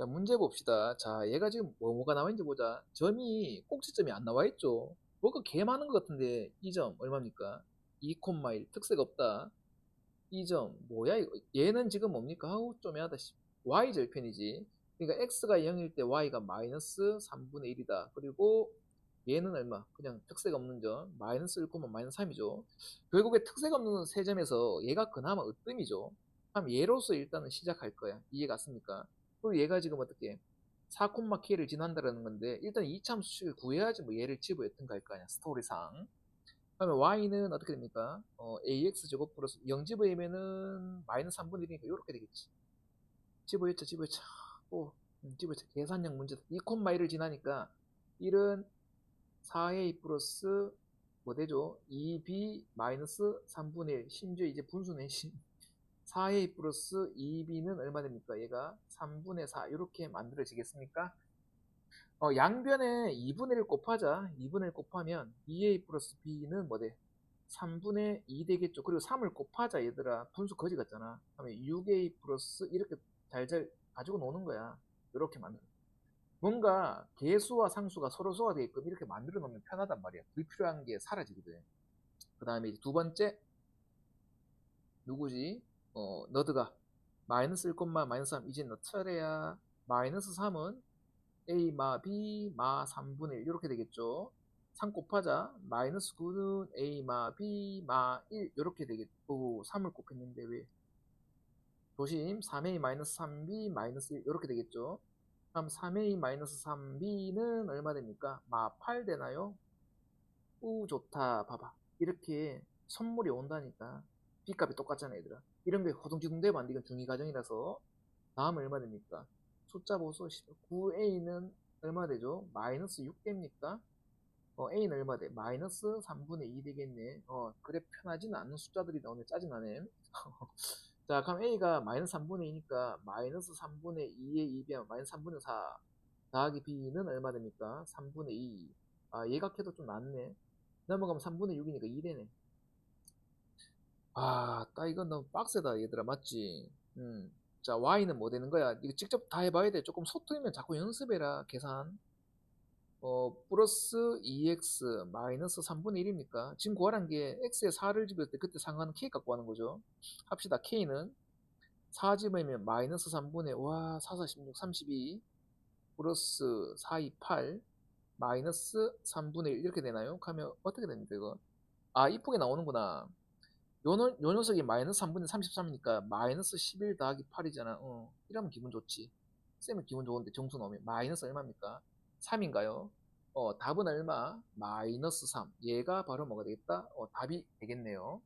자, 문제 봅시다. 자, 얘가 지금 뭐, 뭐가 나와 있는지 보자. 점이, 꼭지점이 안 나와 있죠? 뭐가 개 많은 것 같은데, 이 점, 얼마입니까? 2,1, 특색 없다. 이 점, 뭐야, 이거. 얘는 지금 뭡니까? 아우, 좀 야하다. 씨. y 절편이지. 그러니까 x가 0일 때 y가 마이너스 3분의 1이다. 그리고 얘는 얼마? 그냥 특색 없는 점, 마이너스 1, 마이너스 3이죠. 결국에 특색 없는 세 점에서 얘가 그나마 으뜸이죠. 그럼 얘로서 일단은 시작할 거야. 이해 갔습니까? 그리고 얘가 지금 어떻게 4콤마K를 지난다라는 건데 일단 이참 수식을 구해야지 뭐 얘를 집어였던가 할 거 아니야 스토리상. 그러면 y는 어떻게 됩니까? 어, ax 제곱 플러스 0 집어이면은 마이너스 3분의 1이니까 이렇게 되겠지. 집어였죠 집어였죠 또 음, 집어였죠 계산형 문제. 2콤마1을 지나니까 1은 4a 플러스 뭐 되죠? 2b 마이너스 3분의 1 심지어 이제 분수네 4a 플러스 2b는 얼마 됩니까? 얘가 3분의 4 이렇게 만들어지겠습니까? 어, 양변에 2분의 1 곱하자. 2분의 1 곱하면 2a 플러스 b는 뭐 돼? 3분의 2 되겠죠. 그리고 3을 곱하자 얘들아. 분수 거지 같잖아. 그러면 6a 플러스 이렇게 잘잘 가지고 노는 거야. 이렇게 만들어. 뭔가 개수와 상수가 서로 소화 되게끔 이렇게 만들어 놓으면 편하단 말이야. 불필요한 게 사라지거든. 그 다음에 두 번째 누구지? 어, 너드가 마이너스 1, 마이너스 3 이제 너 차례야. 마이너스 3은 a 마 b 마 3분의 1 이렇게 되겠죠. 3 곱하자 마이너스 9는 a 마 b 마 1 이렇게 되겠고 3을 곱했는데 왜 조심 3a 마이너스 3b 마이너스 1 이렇게 되겠죠. 그럼 3a 마이너스 3b는 얼마 됩니까? 마 8 되나요? 우 좋다 봐봐 이렇게 선물이 온다니까 B값이 똑같잖아 얘들아 이런 게 고등지등대면 안 돼. 이건 중위과정이라서 다음 얼마 됩니까? 숫자 보소 9a는 얼마 되죠? 마이너스 6 됩니까? 어, a는 얼마 돼? 마이너스 3분의 2 되겠네. 어, 그래 편하지는 않는 숫자들이 나오네. 짜증나네. 자, 그럼 a가 마이너스 3분의 2니까 마이너스 3분의 2에 2비하면 마이너스 3분의 4 더하기 b는 얼마 됩니까? 3분의 2. 아, 얘각해도 좀 낫네. 넘어가면 3분의 6이니까 2 되네. 아, 딱 이건 너무 빡세다, 얘들아. 맞지? 음. 자, y는 뭐 되는 거야? 이거 직접 다 해봐야 돼. 조금 서투르면 자꾸 연습해라, 계산. 어, 플러스 2x 마이너스 3분의 1입니까? 지금 구하란 게 x에 4를 집을 때 그때 상관은 k 갖고 하는 거죠. 합시다. k는 4 집으면 마이너스 3분의 와, 4, 4, 16, 32 플러스 4, 2, 8 마이너스 3분의 1 이렇게 되나요? 그러면 어떻게 됩니까, 이거? 아, 이쁘게 나오는구나. 요, 녀- 요 녀석이 마이너스 3분의 33이니까 마이너스 11 더하기 8이잖아. 어, 이러면 기분 좋지. 쌤은 기분 좋은데 정수 나오면 마이너스 얼마입니까? 3인가요? 어, 답은 얼마? 마이너스 3. 얘가 바로 뭐가 되겠다? 어, 답이 되겠네요.